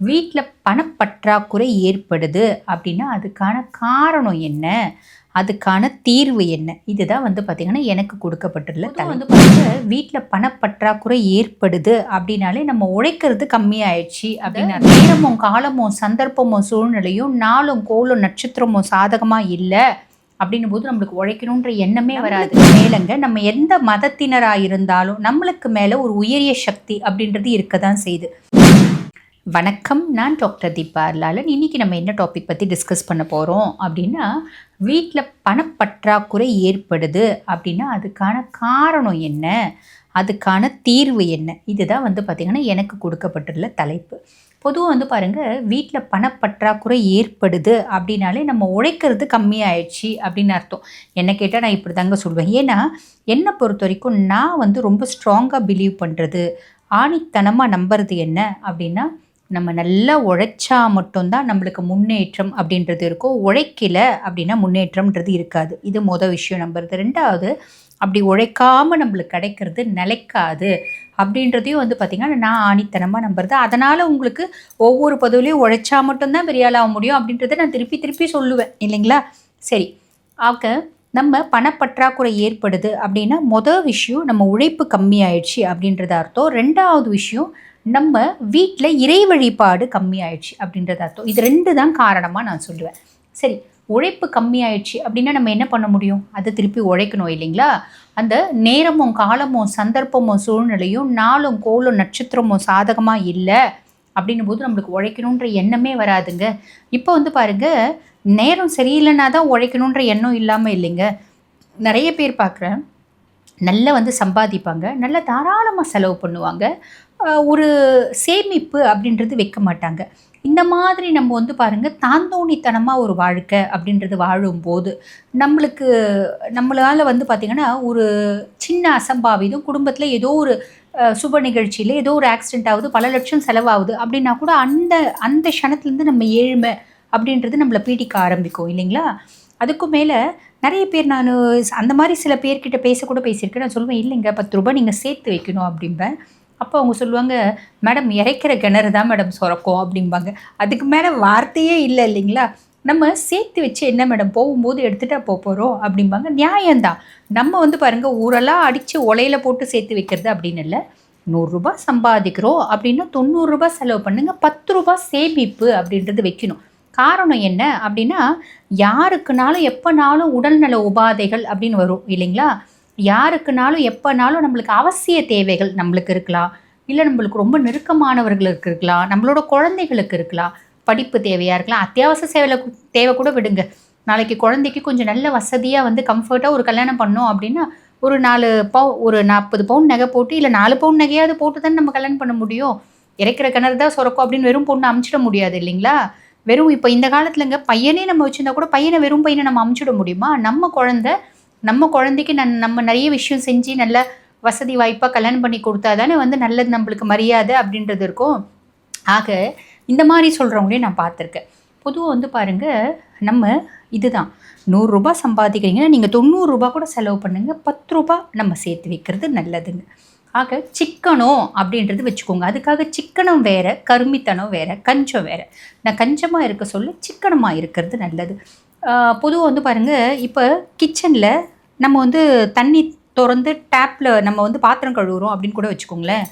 வீட்டில் பணப்பற்றாக்குறை ஏற்படுது அப்படின்னா அதுக்கான காரணம் என்ன? அதுக்கான தீர்வு என்ன? இதுதான் வந்து பார்த்திங்கன்னா எனக்கு கொடுக்கப்பட்டுள்ள வந்து பார்த்தீங்கன்னா வீட்டில் பணப்பற்றாக்குறை ஏற்படுது அப்படின்னாலே நம்ம உழைக்கிறது கம்மியாயிடுச்சு அப்படின்னா நேரமும் காலமும் சந்தர்ப்பமும் சூழ்நிலையும் நாளும் கோளும் நட்சத்திரமும் சாதகமாக இல்லை அப்படின்னும் போது நம்மளுக்கு உழைக்கணுன்ற எண்ணமே வராது. மேலங்க நம்ம எந்த மதத்தினராக இருந்தாலும் நம்மளுக்கு மேலே ஒரு உயரிய சக்தி அப்படின்றது இருக்க தான் செய்யுது வணக்கம் நான் டாக்டர் தீபா லாலன் இன்றைக்கி நம்ம என்ன டாபிக் பற்றி டிஸ்கஸ் பண்ண போகிறோம் அப்படின்னா வீட்டில் பணப்பற்றாக்குறை ஏற்படுது அப்படின்னா அதுக்கான காரணம் என்ன? அதுக்கான தீர்வு என்ன? இதுதான் வந்து பார்த்திங்கன்னா எனக்கு கொடுக்கப்பட்டுள்ள தலைப்பு. பொதுவாக வந்து பாருங்கள் வீட்டில் பணப்பற்றாக்குறை ஏற்படுது அப்படின்னாலே நம்ம உழைக்கிறது கம்மியாயிடுச்சு அப்படின்னு அர்த்தம். என்ன கேட்டால் நான் இப்படி தாங்க சொல்வேன். ஏன்னா என்னை பொறுத்த வரைக்கும் நான் வந்து ரொம்ப ஸ்ட்ராங்காக பிலீவ் பண்ணுறது ஆணித்தனமாக நம்புறது என்ன அப்படின்னா நம்ம நல்லா உழைச்சா மட்டும்தான் நம்மளுக்கு முன்னேற்றம் அப்படின்றது இருக்கும் உழைக்கல அப்படின்னா முன்னேற்றம்ன்றது இருக்காது. இது மொதல் விஷயம் நம்புறது. ரெண்டாவது அப்படி உழைக்காமல் நம்மளுக்கு கிடைக்கிறது நிலைக்காது அப்படின்றதையும் வந்து பார்த்திங்கன்னா நான் ஆணித்தனமாக நம்புறது. அதனால் உங்களுக்கு ஒவ்வொரு பதவிலையும் உழைச்சா மட்டும்தான் பெரிய ஆளாக முடியும் அப்படின்றத நான் திருப்பி திருப்பி சொல்லுவேன். இல்லைங்களா? சரி. ஆக நம்ம பணப்பற்றாக்குறை ஏற்படுது அப்படின்னா மொதல் விஷயம் நம்ம உழைப்பு கம்மியாயிடுச்சு அப்படின்றத அர்த்தம். ரெண்டாவது விஷயம் நம்ம வீட்டில் இறை வழிபாடு கம்மியாயிடுச்சு அப்படின்றது அர்த்தம். இது ரெண்டு தான் காரணமாக நான் சொல்லுவேன். சரி உழைப்பு கம்மியாயிடுச்சு அப்படின்னா நம்ம என்ன பண்ண முடியும்? அதை திருப்பி உழைக்கணும் இல்லைங்களா? அந்த நேரமும் காலமும் சந்தர்ப்பமும் சூழ்நிலையும் நாளும் கோலும் நட்சத்திரமும் சாதகமாக இல்லை அப்படின்னும் போது நம்மளுக்கு உழைக்கணுன்ற எண்ணமே வராதுங்க. இப்போ வந்து பாருங்கள் நேரம் சரியில்லைன்னா தான் உழைக்கணுன்ற எண்ணம் இல்லாமல் இல்லைங்க. நிறைய பேர் பார்க்குறேன் நல்லா வந்து சம்பாதிப்பாங்க. நல்லா தாராளமாக செலவு பண்ணுவாங்க. ஒரு சேமிப்பு அப்படின்றது வைக்க மாட்டாங்க. இந்த மாதிரி நம்ம வந்து பாருங்கள் தாந்தோணித்தனமாக ஒரு வாழ்க்கை அப்படின்றது வாழும்போது நம்மளுக்கு நம்மளால் வந்து பார்த்திங்கன்னா ஒரு சின்ன அசம்பாவிதம் குடும்பத்தில் ஏதோ ஒரு சுப நிகழ்ச்சியில் ஏதோ ஒரு ஆக்சிடென்ட் ஆகுது பல லட்சம் செலவாகுது அப்படின்னா கூட அந்த அந்த க்ஷணத்துலேருந்து நம்ம ஏழ்மை அப்படின்றது நம்மளை பீடிக்க ஆரம்பிக்கும் இல்லைங்களா? அதுக்கும் மேலே நிறைய பேர் நான் அந்த மாதிரி சில பேர்கிட்ட பேசக்கூட பேசியிருக்கேன். நான் சொல்லுவேன் இல்லைங்க பத்து ரூபாய் நீங்கள் சேர்த்து வைக்கணும் அப்படிம்பேன். அப்போ அவங்க சொல்லுவாங்க மேடம் இறைக்கிற கிணறு தான் மேடம் சுரக்கும் அப்படிம்பாங்க. அதுக்கு மேலே வார்த்தையே இல்லை இல்லைங்களா? நம்ம சேர்த்து வச்சு என்ன மேடம் போகும்போது எடுத்துகிட்டா போக போகிறோம் அப்படிம்பாங்க. நியாயம்தான். நம்ம வந்து பாருங்கள் ஊரெல்லாம் அடித்து ஒலையில் போட்டு சேர்த்து வைக்கிறது அப்படின்னு இல்லை. நூறுரூபா சம்பாதிக்கிறோம் அப்படின்னா தொண்ணூறுரூபா செலவு பண்ணுங்கள் பத்து ரூபா சேமிப்பு அப்படின்றது வைக்கணும். காரணம் என்ன அப்படின்னா யாருக்குனாலும் எப்போனாலும் உடல்நல உபாதைகள் அப்படின்னு வரும் இல்லைங்களா? யாருக்குனாலும் எப்போனாலும் நம்மளுக்கு அவசிய தேவைகள் நம்மளுக்கு இருக்கலாம். இல்லை நம்மளுக்கு ரொம்ப நெருக்கமானவர்களுக்கு இருக்கலாம். நம்மளோட குழந்தைகளுக்கு இருக்கலாம். படிப்பு தேவையாக இருக்கலாம். அத்தியாவசிய சேவையில் தேவை கூட விடுங்க. நாளைக்கு குழந்தைக்கு கொஞ்சம் நல்ல வசதியாக வந்து கம்ஃபர்ட்டாக ஒரு கல்யாணம் பண்ணோம் அப்படின்னா ஒரு நாலு பவு ஒரு நாற்பது பவுன் நகை போட்டு இல்லை நாலு பவுன் நகையாவது போட்டு தானே நம்ம கல்யாணம் பண்ண முடியும். இறைக்கிற கிணறு தான் சுரக்கும் அப்படின்னு வெறும் பொண்ணு அமுச்சிட முடியாது இல்லைங்களா? வெறும் இப்போ இந்த காலத்துலங்க பையனே நம்ம வச்சுருந்தா கூட பையனை வெறும் பையனை நம்ம அமுச்சுட முடியுமா? நம்ம குழந்த நம்ம குழந்தைக்கு நன் நம்ம நிறைய விஷயம் செஞ்சு நல்ல வசதி வாய்ப்பாக கல்யாணம் பண்ணி கொடுத்தா தானே வந்து நல்லது நம்மளுக்கு மரியாதை அப்படின்றது இருக்கும். ஆக இந்த மாதிரி சொல்கிறவங்களையும் நான் பார்த்துருக்கேன். பொதுவாக வந்து பாருங்கள் நம்ம இதுதான். நூறுரூபா சம்பாதிக்கிறீங்கன்னா நீங்கள் தொண்ணூறுரூபா கூட செலவு பண்ணுங்கள் பத்து ரூபா நம்ம சேர்த்து வைக்கிறது நல்லதுங்க. ஆக சிக்கனம் அப்படின்றது வச்சுக்கோங்க. அதுக்காக சிக்கனம் வேறு கருமித்தனம் வேறு கஞ்சம் வேறு. நான் கஞ்சமாக இருக்க சொல்ல சிக்கனமாக இருக்கிறது நல்லது. பொதுவாக வந்து பாருங்கள் இப்போ கிச்சனில் நம்ம வந்து தண்ணி திறந்து டேப்பில் நம்ம வந்து பாத்திரம் கழுவுறோம் அப்படின்னு கூட வச்சுக்கோங்களேன்.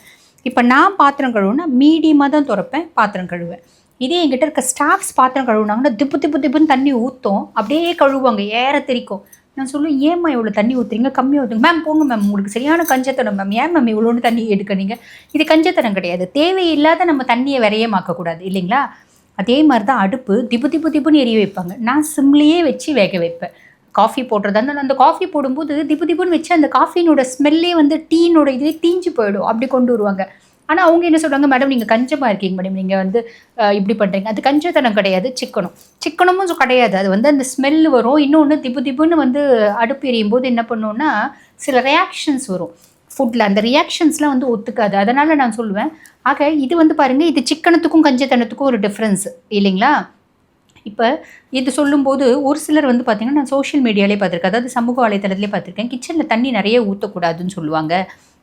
இப்போ நான் பாத்திரம் கழுவுனா மீடியமாக தான் திறப்பேன் பாத்திரம் கழுவேன் இதே எங்கிட்ட இருக்க ஸ்டாஃப்ஸ் பாத்திரம் கழுவுனாங்கன்னா திப்பு திப்பு திப்புன்னு தண்ணி ஊற்றும் அப்படியே கழுவுவாங்க ஏற தெரிக்கும். நான் சொல்லுவேன் ஏம்மா இவ்வளோ தண்ணி ஊற்றுறீங்க கம்மியாக ஊற்றுங்க மேம் போங்க மேம் உங்களுக்கு சரியான கஞ்சத்தனம் மேம் ஏன் மேம் இவ்வளோன்னு தண்ணி எடுக்கிறீங்க இது கஞ்சத்தனம் கிடையாது. தேவையில்லாத நம்ம தண்ணியை விரையமாக்கக்கூடாது இல்லைங்களா? அதே மாதிரி தான் அடுப்பு திப்பு திப்பு திப்புன்னு எரிய வைப்பாங்க. நான் சிம்லேயே வச்சு வேக வைப்பேன். காஃபி போடுறது அந்த அந்த காஃபி போடும்போது திப்பு திப்புன்னு வச்சு அந்த காஃபினோட ஸ்மெல்லே வந்து டீனோட இதுவே தீஞ்சு போயிடும். அப்படி கொண்டு வருவாங்க. ஆனால் அவங்க என்ன சொல்கிறாங்க மேடம் நீங்கள் கஞ்சமாக இருக்கீங்க மேடம் நீங்கள் வந்து இப்படி பண்ணுறீங்க அது கஞ்சத்தனம் கிடையாது சிக்கனம். சிக்கனமும் கிடையாது. அது வந்து அந்த ஸ்மெல் வரும். இன்னொன்று திப்பு திப்புன்னு வந்து அடுப்பு எரியும் போது என்ன பண்ணுவோன்னா சில ரியாக்ஷன்ஸ் வரும். ஃபுட்டில் அந்த ரியாக்ஷன்ஸ்லாம் வந்து ஒத்துக்காது. அதனால் நான் சொல்லுவேன் ஆக இது வந்து பாருங்கள் இது சிக்கனத்துக்கும் கஞ்சத்தனத்துக்கும் ஒரு டிஃப்ரென்ஸ் இல்லைங்களா? இப்போ இது சொல்லும்போது ஒரு சிலர் வந்து பார்த்திங்கன்னா நான் சோஷியல் மீடியாலே பார்த்துருக்கேன் அதாவது சமூக வலைத்தளத்திலே பார்த்துருக்கேன் கிச்சனில் தண்ணி நிறைய ஊற்றக்கூடாதுன்னு சொல்லுவாங்க.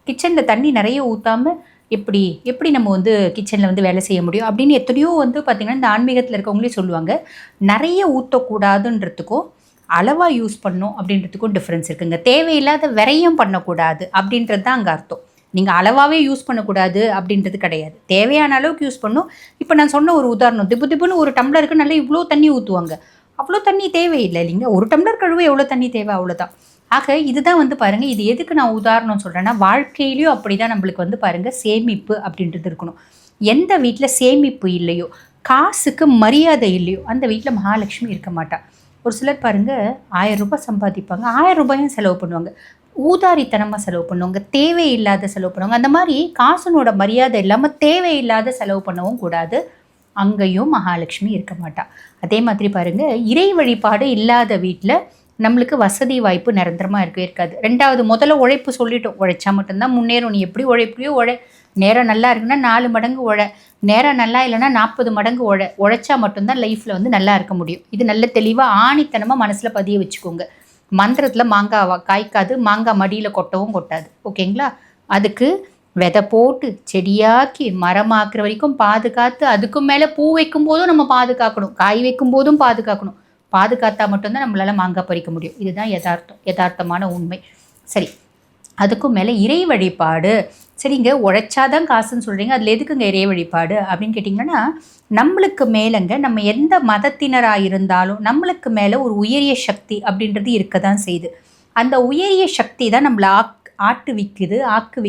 கிச்சனில் தண்ணி நிறைய ஊற்றாமல் எப்படி எப்படி நம்ம வந்து கிச்சனில் வந்து வேலை செய்ய முடியும்? அப்படின்னு எத்தனையோ வந்து பார்த்திங்கன்னா இந்த ஆன்மீகத்தில் இருக்கவங்களே சொல்லுவாங்க. நிறைய ஊற்றக்கூடாதுன்றதுக்கும் அளவாக யூஸ் பண்ணும் அப்படின்றதுக்கும் டிஃப்ரென்ஸ் இருக்குங்க. தேவையில்லாத விரையும் பண்ணக்கூடாது அப்படின்றது தான் அங்கே அர்த்தம். நீங்கள் அளவாகவே யூஸ் பண்ணக்கூடாது அப்படின்றது கிடையாது. தேவையான அளவுக்கு யூஸ் பண்ணும் இப்போ நான் சொன்ன ஒரு உதாரணம் திப்பு திப்புன்னு ஒரு டம்ளருக்கு நல்லா இவ்வளோ தண்ணி ஊற்றுவாங்க அவ்வளோ தண்ணி தேவையில்லை இல்லைங்க ஒரு டம்ளர் கழுவு எவ்வளோ தண்ணி தேவை? அவ்வளோதான் ஆக இதுதான் வந்து பாருங்கள் இது எதுக்கு நான் உதாரணம் சொல்கிறேன்னா வாழ்க்கையிலையும் அப்படி தான் நம்மளுக்கு வந்து பாருங்கள் சேமிப்பு அப்படின்றது இருக்கணும். எந்த வீட்டில் சேமிப்பு இல்லையோ காசுக்கு மரியாதை இல்லையோ அந்த வீட்டில் மகாலட்சுமி இருக்க மாட்டாள் ஒரு சிலர் பாருங்கள் ஆயிரம் ரூபாய் சம்பாதிப்பாங்க ஆயிரம் ரூபாயும் செலவு பண்ணுவாங்க. ஊதாரித்தனமாக செலவு பண்ணுவாங்க தேவையில்லாத செலவு பண்ணுவாங்க. அந்த மாதிரி காசுனோட மரியாதை இல்லாமல் தேவையில்லாத செலவு பண்ணவும் கூடாது. அங்கேயும் மகாலட்சுமி இருக்க மாட்டாள் அதே மாதிரி பாருங்கள் இறை வழிபாடு இல்லாத வீட்டில் நம்மளுக்கு வசதி வாய்ப்பு நிரந்தரமாக இருக்கவே இருக்காது. ரெண்டாவது முதல்ல உழைப்பு சொல்லிட்டோம் உழைச்சா மட்டும்தான் முன்னேறும். நீ எப்படி உழைப்பியோ உழை. நேரம் நல்லா இருக்குன்னா நாலு மடங்கு உழை. நேரம் நல்லா இல்லைன்னா நாற்பது மடங்கு உழை. உழைச்சா மட்டும்தான் லைஃப்பில் வந்து நல்லா இருக்க முடியும். இது நல்ல தெளிவாக ஆணித்தனமாக மனசில் பதிய வச்சுக்கோங்க. மந்திரத்தில் மாங்காய் காய்க்காது. மாங்காய் மடியில் கொட்டவும் கொட்டாது. ஓகேங்களா? அதுக்கு விதை போட்டு செடியாக்கி மரமாக்குற வரைக்கும் பாதுகாத்து அதுக்கும் மேலே பூ வைக்கும் போதும் நம்ம பாதுகாக்கணும். காய் வைக்கும் போதும் பாதுகாக்கணும். பாதுகாத்தா மட்டும்தான் நம்மளால் மாங்காய் பறிக்க முடியும். இதுதான் யதார்த்தம். யதார்த்தமான உண்மை. சரி. அதுக்கும் மேலே இறை வழிபாடு. சரிங்க. உழைச்சாதான் காசுன்னு சொல்கிறீங்க அதில் எதுக்குங்க இறை வழிபாடு அப்படின்னு கேட்டிங்கன்னா நம்மளுக்கு மேலேங்க நம்ம எந்த மதத்தினராக இருந்தாலும் நம்மளுக்கு மேலே ஒரு உயரிய சக்தி அப்படின்றது இருக்க தான் செய்யுது. அந்த உயரிய சக்தி தான் நம்மளை ஆக் ஆட்டு ஆக்குவிக்குது. ஆக்கு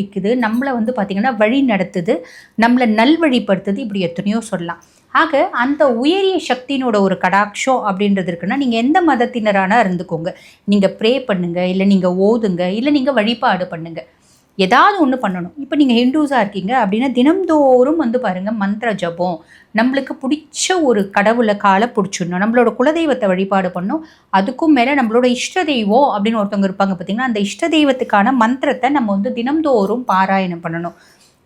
நம்மளை வந்து பார்த்திங்கன்னா வழி நடத்துது. நம்மளை நல்வழிப்படுத்துது. இப்படி எத்தனையோ சொல்லலாம். ஆக அந்த உயரிய சக்தியினோட ஒரு கடாட்சம் அப்படின்றது இருக்குன்னா நீங்கள் எந்த மதத்தினரானா இருந்துக்கோங்க. நீங்கள் ப்ரே பண்ணுங்கள் இல்லை நீங்கள் ஓதுங்க இல்லை நீங்கள் வழிபாடு பண்ணுங்கள் ஏதாவது ஒன்று பண்ணணும். இப்போ நீங்கள் ஹிந்துஸாக இருக்கீங்க அப்படின்னா தினம்தோறும் வந்து பாருங்கள் மந்திர ஜபம். நம்மளுக்கு பிடிச்ச ஒரு கடவுளை காலை பிடிச்சிடணும். நம்மளோட குலதெய்வத்தை வழிபாடு பண்ணும் அதுக்கும் மேலே நம்மளோட இஷ்ட தெய்வம் அப்படின்னு ஒருத்தவங்க இருப்பாங்க பார்த்தீங்கன்னா அந்த இஷ்ட தெய்வத்துக்கான மந்திரத்தை நம்ம வந்து தினம்தோறும் பாராயணம் பண்ணணும்.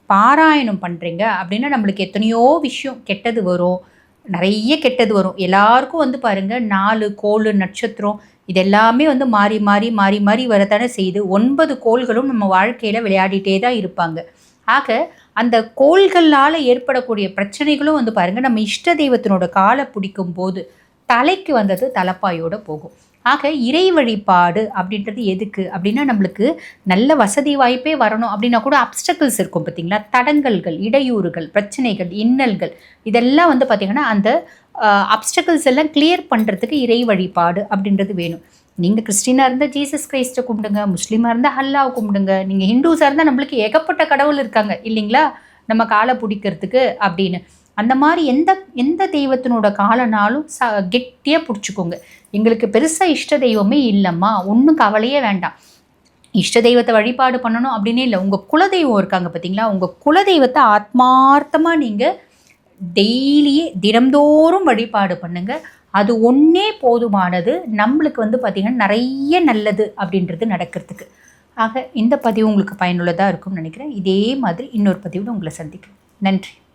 பாராயணம் பண்ணுறீங்க அப்படின்னா நம்மளுக்கு எத்தனையோ விஷயம் கெட்டது வரும். நிறைய கெட்டது வரும். எல்லாருக்கும் வந்து பாருங்கள் நாலு கோள் நட்சத்திரம் இதெல்லாமே வந்து மாறி மாறி மாறி மாறி வரத்தானே செய்து ஒன்பது கோள்களும் நம்ம வாழ்க்கையில் விளையாடிட்டே தான் இருப்பாங்க. ஆக அந்த கோள்களால் ஏற்படக்கூடிய பிரச்சனைகளும் வந்து பாருங்கள் நம்ம இஷ்ட தெய்வத்தினோட காலை பிடிக்கும் போது தலைக்கு வந்தது தலைப்பாயோடு போகும். ஆக இறை வழிபாடு அப்படின்றது எதுக்கு? அப்படின்னா நம்மளுக்கு நல்ல வசதி வாய்ப்பே வரணும் அப்படின்னா கூட அப்டக்கிள்ஸ் இருக்கும் பார்த்தீங்களா? தடங்கல்கள் இடையூறுகள் பிரச்சனைகள் இன்னல்கள் இதெல்லாம் வந்து பார்த்திங்கன்னா அந்த அப்டக்கிள்ஸ் எல்லாம் கிளியர் பண்ணுறதுக்கு இறை வழிபாடு அப்படின்றது வேணும். நீங்கள் கிறிஸ்டினாக இருந்தால் ஜீசஸ் கிரைஸ்ட்டை கும்பிடுங்க முஸ்லீமாக இருந்தால் ஹல்லாவை கும்பிடுங்க நீங்கள் ஹிந்துஸாக இருந்தால் நம்மளுக்கு ஏகப்பட்ட கடவுள் இருக்காங்க இல்லைங்களா? நம்ம காலை பிடிக்கிறதுக்கு அப்படின்னு. அந்த மாதிரி எந்த எந்த தெய்வத்தினோட காலனாலும் ச கெட்டியாக பிடிச்சிக்கோங்க. எங்களுக்கு பெருசாக இஷ்ட தெய்வமே இல்லைம்மா. ஒன்றும் கவலையே வேண்டாம். இஷ்ட தெய்வத்தை வழிபாடு பண்ணணும் அப்படின்னே இல்லை. உங்கள் குலதெய்வம் இருக்காங்க பார்த்தீங்களா உங்கள் குலதெய்வத்தை ஆத்மார்த்தமாக நீங்கள் டெய்லியே தினம்தோறும் வழிபாடு பண்ணுங்கள் அது ஒன்றே போதுமானது. நம்மளுக்கு வந்து பார்த்திங்கன்னா நிறைய நல்லது அப்படின்றது நடக்கிறதுக்கு. ஆக இந்த பதிவு உங்களுக்கு பயனுள்ளதாக இருக்கும்னு நினைக்கிறேன். இதே மாதிரி இன்னொரு பதிவில் உங்களை சந்திக்கிறேன். நன்றி.